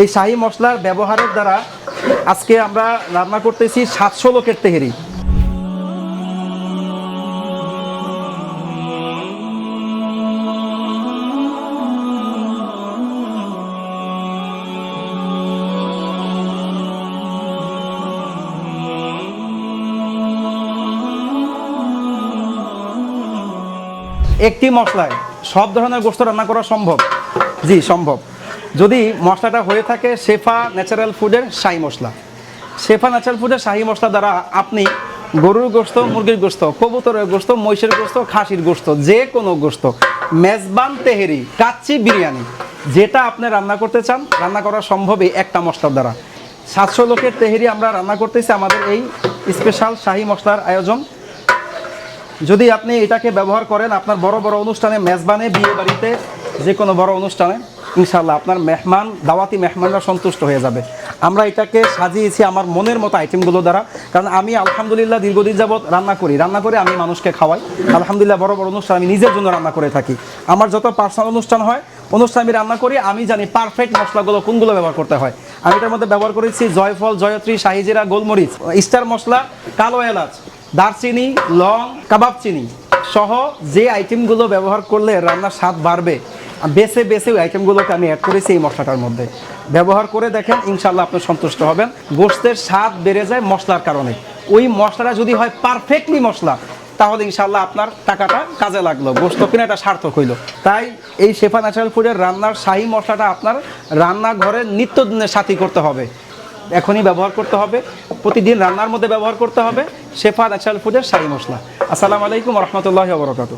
এই শাহি মশলার ব্যবহারের দ্বারা আজকে আমরা রান্না করতেছি সাতশো লোকের তেহেরি। একটি মশলায় সব ধরনের গোস্ত রান্না করা সম্ভব? জি, সম্ভব। যদি মশলাটা হয়ে থাকে শেফা ন্যাচারাল ফুডের শাহি মশলা। শেফা ন্যাচারাল ফুডের শাহি মশলা দ্বারা আপনি গরুর গোস্ত, মুরগির গোস্ত, কবুতরের গোস্ত, মহিষের গোস্ত, খাসির গোস্ত, যে কোনো গোস্ত, মেজবান তেহেরি, কাচ্চি বিরিয়ানি, যেটা আপনি রান্না করতে চান, রান্না করা সম্ভবই একটা মশলার দ্বারা। সাতশো লোকের তেহেরি আমরা রান্না করতেছি আমাদের এই স্পেশাল শাহি মশলার আয়োজন। যদি আপনি এটাকে ব্যবহার করেন আপনার বড় বড় অনুষ্ঠানে, মেজবানে বিয়ে বাড়িতে যে কোনো বড় অনুষ্ঠানে ইনশাল্লাহ আপনার মেহমান, দাওয়াতি মেহমানরা সন্তুষ্ট হয়ে যাবে। আমরা এটাকে সাজিয়েছি আমার মনের মতো আইটেমগুলো দ্বারা। কারণ আমি আলহামদুলিল্লাহ দীর্ঘদিন যাবৎ রান্না করি। রান্না করে আমি মানুষকে খাওয়াই। আলহামদুলিল্লাহ বড় বড় অনুষ্ঠান আমি নিজের জন্য রান্না করে থাকি। আমার যত পার্সোনাল অনুষ্ঠান হয়, অনুষ্ঠান আমি রান্না করি, আমি জানি পারফেক্ট মশলাগুলো কোনগুলো ব্যবহার করতে হয়। আমি এটার মধ্যে ব্যবহার করেছি জয়ফল, জয়ত্রী, শাহিজিরা, গোলমরিচ স্টার মশলা, কালো এলাচ, দারচিনি, লং, কাবাব চিনি সহ যে আইটেমগুলো ব্যবহার করলে রান্নার স্বাদ বাড়বে বেছে বেছে ওই আইটেমগুলোকে আমি অ্যাড করেছি এই মশলাটার মধ্যে। ব্যবহার করে দেখেন ইনশাল্লাহ আপনি সন্তুষ্ট হবেন। গোস্তের স্বাদ বেড়ে যায় মশলার কারণে। ওই মশলাটা যদি হয় পারফেক্টলি মশলা, তাহলে ইনশাল্লাহ আপনার টাকাটা কাজে লাগল। গোস্ত কেনাটা সার্থক হইল। তাই এই শেফা ন্যাচারাল ফুডের রান্নার শাহী মশলাটা আপনার রান্নাঘরের নিত্যদিনের সাথী করতে হবে। এখনই ব্যবহার করতে হবে। প্রতিদিন রান্নার মধ্যে ব্যবহার করতে হবে। শেফা ন্যাচারাল ফুডের শাহী মশলা। আসসালামু আলাইকুম রহমতুল্লাহ বরকাতু